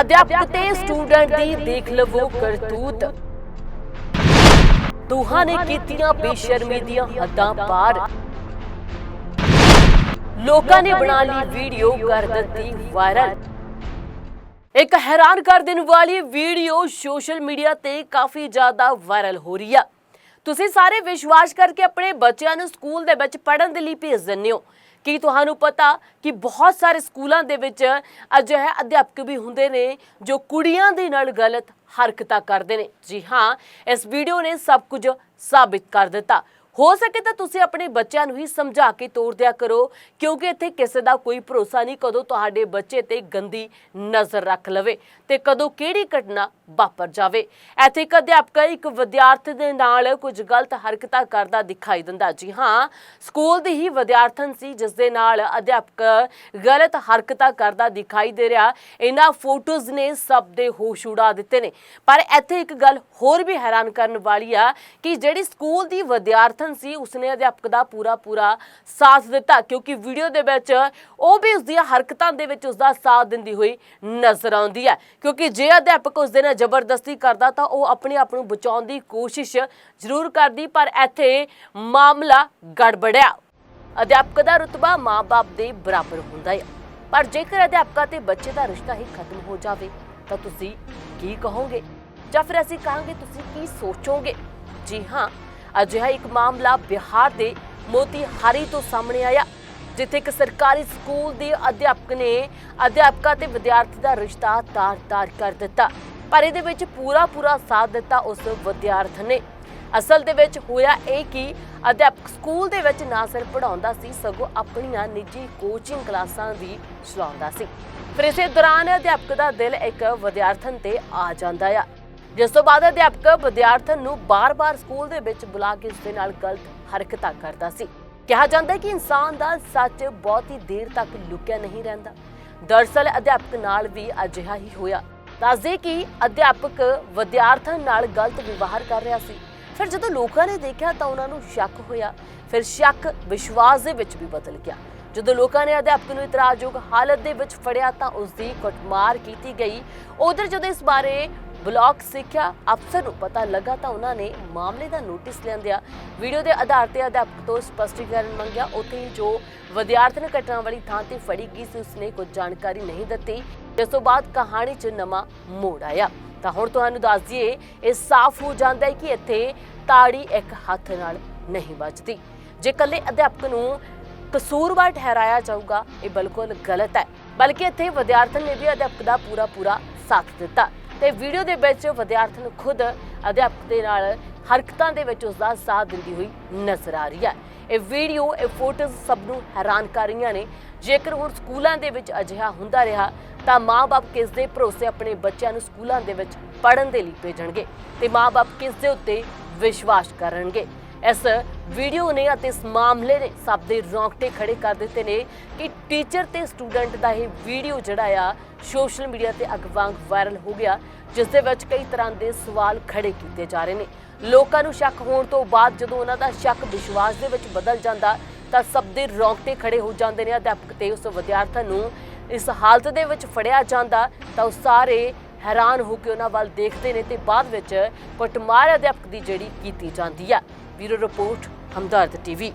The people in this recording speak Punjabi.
ਅਧਿਆਪਕ ਤੇ ਸਟੂਡੈਂਟ ਦੀ ਦੇਖ ਲਵੋ ਕਰਤੂਤ। ਦੋਹਾਂ ਨੇ ਕੀਤੀਆਂ ਬੇਸ਼ਰਮੀ ਦੀਆਂ ਹੱਦਾਂ ਪਾਰ। ਲੋਕਾਂ ਨੇ ਬਣਾ ਲਈ ਵੀਡੀਓ ਕਰ ਦਿੱਤੀ ਵਾਇਰਲ। ਇੱਕ ਹੈਰਾਨ ਕਰ ਦੇਣ ਵਾਲੀ ਵੀਡੀਓ ਸੋਸ਼ਲ ਮੀਡੀਆ ਤੇ ਕਾਫੀ ਜ਼ਿਆਦਾ ਵਾਇਰਲ ਹੋ ਰਹੀ ਆ। ਤੁਸੀਂ ਸਾਰੇ ਵਿਸ਼ਵਾਸ ਕਰਕੇ ਆਪਣੇ ਬੱਚਿਆਂ ਨੂੰ ਸਕੂਲ ਦੇ ਵਿੱਚ ਪੜ੍ਹਨ ਦੇ ਲਈ ਭੇਜ ਦਿੰਦੇ ਹੋ। ਕੀ ਤੁਹਾਨੂੰ ਪਤਾ ਕਿ ਬਹੁਤ ਸਾਰੇ ਸਕੂਲਾਂ ਦੇ ਵਿੱਚ ਅਜਿਹੇ ਅਧਿਆਪਕ ਵੀ ਹੁੰਦੇ ਨੇ ਜੋ ਕੁੜੀਆਂ ਦੇ ਨਾਲ ਗਲਤ ਹਰਕਤਾਂ ਕਰਦੇ ਨੇ? ਜੀ ਹਾਂ, ਇਸ ਵੀਡੀਓ ਨੇ ਸਭ ਕੁਝ ਸਾਬਿਤ ਕਰ ਦਿੱਤਾ। ਹੋ ਸਕੇ ਤਾਂ ਤੁਸੀਂ ਆਪਣੇ ਬੱਚਿਆਂ ਨੂੰ ਹੀ ਸਮਝਾ ਕੇ ਤੋਰ ਦਿਆ ਕਰੋ, ਕਿਉਂਕਿ ਇੱਥੇ ਕਿਸੇ ਦਾ ਕੋਈ ਭਰੋਸਾ ਨਹੀਂ ਕਦੋਂ ਤੁਹਾਡੇ ਬੱਚੇ ਤੇ ਗੰਦੀ ਨਜ਼ਰ ਰੱਖ ਲਵੇ ਤੇ ਕਦੋਂ ਕਿਹੜੀ ਘਟਨਾ ਵਾਪਰ ਜਾਵੇ। ਇੱਥੇ ਇੱਕ ਅਧਿਆਪਕ ਇੱਕ ਵਿਦਿਆਰਥੀ ਦੇ ਨਾਲ ਕੁਝ ਗਲਤ ਹਰਕਤਾਂ ਕਰਦਾ ਦਿਖਾਈ ਦਿੰਦਾ। ਜੀ ਹਾਂ, ਸਕੂਲ ਦੀ ਹੀ ਵਿਦਿਆਰਥਣ ਸੀ, ਜਿਸ ਦੇ ਨਾਲ ਅਧਿਆਪਕ ਗਲਤ ਹਰਕਤਾਂ ਕਰਦਾ ਦਿਖਾਈ ਦੇ ਰਿਹਾ। ਇਹਨਾਂ ਫੋਟੋਜ਼ ਨੇ ਸਭ ਦੇ ਹੋਸ਼ ਉਡਾ ਦਿੱਤੇ ਨੇ। ਪਰ ਇੱਥੇ ਇੱਕ ਗੱਲ ਹੋਰ ਵੀ ਹੈਰਾਨ ਕਰਨ ਵਾਲੀ ਆ ਕਿ ਜਿਹੜੀ ਸਕੂਲ ਦੀ ਵਿਦਿਆਰਥੀ ਵਿਦਿਆਰਥਣ ਸੀ, ਉਸਨੇ ਅਧਿਆਪਕ ਦਾ ਪੂਰਾ ਪੂਰਾ ਸਾਥ ਦਿੱਤਾ, ਕਿਉਂਕਿ ਵੀਡੀਓ ਦੇ ਵਿੱਚ ਉਹ ਵੀ ਉਸ ਦੀਆਂ ਹਰਕਤਾਂ ਦੇ ਵਿੱਚ ਉਸ ਦਾ ਸਾਥ ਦਿੰਦੀ ਹੋਈ ਨਜ਼ਰ ਆਉਂਦੀ ਹੈ। ਕਿਉਂਕਿ ਜੇ ਅਧਿਆਪਕ ਉਸ ਦੇ ਨਾਲ ਜ਼ਬਰਦਸਤੀ ਕਰਦਾ ਤਾਂ ਉਹ ਆਪਣੇ ਆਪ ਨੂੰ ਬਚਾਉਣ ਦੀ ਕੋਸ਼ਿਸ਼ ਜ਼ਰੂਰ ਕਰਦੀ, ਪਰ ਇੱਥੇ ਮਾਮਲਾ ਗੜਬੜਿਆ। ਅਧਿਆਪਕ ਦਾ ਰੁਤਬਾ ਮਾਪੇ ਦੇ ਬਰਾਬਰ ਹੁੰਦਾ ਹੈ। ਪਰ ਜੇਕਰ ਅਧਿਆਪਕਾਂ ਤੇ ਬੱਚੇ ਦਾ ਰਿਸ਼ਤਾ ਹੀ ਖਤਮ ਹੋ ਜਾਵੇ, ਤਾਂ ਤੁਸੀਂ ਕੀ ਕਹੋਗੇ? ਜਾਂ ਫਿਰ ਅਸੀਂ ਕਹਾਂਗੇ, ਤੁਸੀਂ ਕੀ ਸੋਚੋਗੇ? ਜੀ ਹਾਂ ਅਜਿਹਾ ਇੱਕ ਮਾਮਲਾ ਬਿਹਾਰ ਦੇ ਮੋਤੀਹਾਰੀ ਤੋਂ ਸਾਹਮਣੇ ਆਇਆ, ਜਿੱਥੇ ਇੱਕ ਸਰਕਾਰੀ ਸਕੂਲ ਦੇ ਅਧਿਆਪਕ ਨੇ ਅਧਿਆਪਕਾ ਤੇ ਵਿਦਿਆਰਥੀ ਦਾ ਰਿਸ਼ਤਾ ਤਾਰ-ਤਾਰ ਕਰ ਦਿੱਤਾ। ਪਰ ਇਹਦੇ ਵਿੱਚ ਪੂਰਾ ਪੂਰਾ ਸਾਥ ਦਿੱਤਾ ਉਸ ਵਿਦਿਆਰਥਣ ਨੇ। ਅਸਲ ਦੇ ਵਿੱਚ ਹੋਇਆ ਇਹ ਕਿ ਅਧਿਆਪਕ ਸਕੂਲ ਦੇ ਵਿੱਚ ਨਾ ਸਿਰਫ ਪੜਾਉਂਦਾ ਸੀ, ਸਗੋਂ ਆਪਣੀਆਂ ਨਿੱਜੀ ਕੋਚਿੰਗ ਕਲਾਸਾਂ ਵੀ ਚਲਾਉਂਦਾ ਸੀ। ਫਿਰ ਇਸੇ ਦੌਰਾਨ ਅਧਿਆਪਕ ਦਾ ਦਿਲ ਇੱਕ ਵਿਦਿਆਰਥਣ ਤੇ ਆ ਜਾਂਦਾ ਆ। ਜਿਸ ਤੋਂ ਬਾਅਦ ਅਧਿਆਪਕ ਵਿਦਿਆਰਥਣ ਨੂੰ ਬਾਰ-ਬਾਰ ਸਕੂਲ ਦੇ ਵਿੱਚ ਬੁਲਾ ਕੇ ਉਸ ਦੇ ਨਾਲ ਗਲਤ ਹਰਕਤਾਂ ਕਰਦਾ ਸੀ। ਕਿਹਾ ਜਾਂਦਾ ਹੈ ਕਿ ਇਨਸਾਨ ਦਾ ਸੱਚ ਬਹੁਤੀ ਦੇਰ ਤੱਕ ਲੁਕਿਆ ਨਹੀਂ ਰਹਿੰਦਾ। ਦਰਸਲ ਅਧਿਆਪਕ ਨਾਲ ਵੀ ਅਜਿਹਾ ਹੀ ਹੋਇਆ। ਦੱਸਦੇ ਕਿ ਅਧਿਆਪਕ ਵਿਦਿਆਰਥਣ ਨਾਲ ਗਲਤ ਵਿਵਹਾਰ ਕਰ ਰਿਹਾ ਸੀ। ਫਿਰ ਜਦੋਂ ਲੋਕਾਂ ਨੇ ਦੇਖਿਆ ਤਾਂ ਉਹਨਾਂ ਨੂੰ ਸ਼ੱਕ ਹੋਇਆ। ਫਿਰ ਸ਼ੱਕ ਵਿਸ਼ਵਾਸ ਦੇ ਵਿੱਚ ਵੀ ਬਦਲ ਗਿਆ। ਜਦੋਂ ਲੋਕਾਂ ਨੇ ਅਧਿਆਪਕ ਨੂੰ ਇਤਰਾਜ਼ਯੋਗ ਹਾਲਤ ਦੇ ਵਿੱਚ ਫੜਿਆ ਤਾਂ ਉਸ ਦੀ ਕੁੱਟਮਾਰ ਕੀਤੀ ਗਈ। ਉਧਰ ਜਦੋਂ ਇਸ ਬਾਰੇ ਬਲਾਕ ਸਿੱਖਿਆ ਅਫਸਰ ਨੂੰ ਪਤਾ ਲੱਗਾ ਤਾਂ ਉਹਨਾਂ ਨੇ ਮਾਮਲੇ ਦਾ ਨੋਟਿਸ ਲੈਂਦਿਆਂ ਵੀਡੀਓ ਦੇ ਆਧਾਰ ਤੇ ਅਧਿਆਪਕ ਤੋਂ ਸਪਸ਼ਟੀਕਰਨ ਮੰਗਿਆ। ਉੱਥੇ ਜੋ ਵਿਦਿਆਰਥੀ ਘਟਨਾ ਵਾਲੀ ਥਾਂ ਤੇ ਫੜੀ ਗਈ ਸੀ, ਉਸਨੇ ਕੁਝ ਜਾਣਕਾਰੀ ਨਹੀਂ ਦਿੱਤੀ। ਜਿਸ ਤੋਂ ਬਾਅਦ ਕਹਾਣੀ 'ਚ ਨਵਾਂ ਮੋੜ ਆਇਆ। ਤਾਂ ਹੁਣ ਤੁਹਾਨੂੰ ਦੱਸ ਦਈਏ, ਇਹ ਸਾਫ਼ ਹੋ ਜਾਂਦਾ ਹੈ ਕਿ ਇੱਥੇ ਤਾੜੀ ਇੱਕ ਹੱਥ ਨਾਲ ਨਹੀਂ ਵੱਜਦੀ। ਜੇ ਕੱਲੇ ਅਧਿਆਪਕ ਨੂੰ ਕਸੂਰਵਾਰ ਠਹਿਰਾਇਆ ਜਾਊਗਾ, ਇਹ ਬਿਲਕੁਲ ਗਲਤ ਹੈ। ਬਲਕਿ ਇੱਥੇ ਵਿਦਿਆਰਥਣ ਨੇ ਵੀ ਅਧਿਆਪਕ ਦਾ ਪੂਰਾ ਪੂਰਾ ਸਾਥ ਦਿੱਤਾ। ਤੇ ਵੀਡੀਓ ਦੇ ਵਿੱਚ ਵਿਦਿਆਰਥਣ ਖੁਦ ਅਧਿਆਪਕ ਦੇ ਨਾਲ ਹਰਕਤਾਂ ਦੇ ਵਿੱਚ ਉਸ ਦਾ ਸਾਥ ਦਿੰਦੀ ਹੋਈ ਨਜ਼ਰ ਆ ਰਹੀ ਹੈ। ਇਹ ਵੀਡੀਓ, ਇਹ ਫੋਟੋਜ਼ ਸਭ ਨੂੰ ਹੈਰਾਨ ਕਰ ਰਹੀਆਂ ਨੇ। ਜੇਕਰ ਹੁਣ ਸਕੂਲਾਂ ਦੇ ਵਿੱਚ ਅਜਿਹਾ ਹੁੰਦਾ ਰਿਹਾ, ਤਾਂ ਮਾਪੇ ਕਿਸ ਦੇ ਭਰੋਸੇ ਆਪਣੇ ਬੱਚਿਆਂ ਨੂੰ ਸਕੂਲਾਂ ਦੇ ਵਿੱਚ ਪੜ੍ਹਨ ਦੇ ਲਈ ਭੇਜਣਗੇ? ਤੇ ਮਾਪੇ ਕਿਸ ਦੇ ਉੱਤੇ ਵਿਸ਼ਵਾਸ ਕਰਨਗੇ? ਇਸ ਵੀਡੀਓ ਨੇ ਅਤੇ ਇਸ ਮਾਮਲੇ ਨੇ ਸਭ ਦੇ ਰੌਂਗਟੇ ਖੜੇ ਕਰ ਦਿੱਤੇ ਨੇ ਕਿ ਟੀਚਰ ਤੇ ਸਟੂਡੈਂਟ ਦਾ ਇਹ ਵੀਡੀਓ ਜਿਹੜਾ ਆ, ਸੋਸ਼ਲ ਮੀਡੀਆ ਤੇ ਅੱਗ ਵਾਂਗ ਵਾਇਰਲ ਹੋ ਗਿਆ, ਜਿਸ ਦੇ ਵਿੱਚ ਕਈ ਤਰ੍ਹਾਂ ਦੇ ਸਵਾਲ ਖੜੇ ਕੀਤੇ ਜਾ ਰਹੇ ਨੇ। ਲੋਕਾਂ ਨੂੰ ਸ਼ੱਕ ਹੋਣ ਤੋਂ ਬਾਅਦ ਜਦੋਂ ਉਹਨਾਂ ਦਾ ਸ਼ੱਕ ਵਿਸ਼ਵਾਸ ਦੇ ਵਿੱਚ ਬਦਲ ਜਾਂਦਾ, ਤਾਂ ਸਭ ਦੇ ਰੌਂਗਟੇ ਖੜੇ ਹੋ ਜਾਂਦੇ ਨੇ। ਅਧਿਆਪਕ ਤੇ ਉਸ ਵਿਦਿਆਰਥਣ ਨੂੰ ਇਸ ਹਾਲਤ ਦੇ ਵਿੱਚ ਫੜਿਆ ਜਾਂਦਾ, ਤਾਂ ਉਹ ਸਾਰੇ ਹੈਰਾਨ ਹੋ ਕੇ ਉਹਨਾਂ ਵੱਲ ਦੇਖਦੇ ਨੇ ਤੇ ਬਾਅਦ ਵਿੱਚ ਕੁੱਟਮਾਰ ਅਧਿਆਪਕ ਦੀ ਜਿਹੜੀ ਕੀਤੀ ਜਾਂਦੀ ਆ। ब्यूरो रिपोर्ट हमदर्द टीवी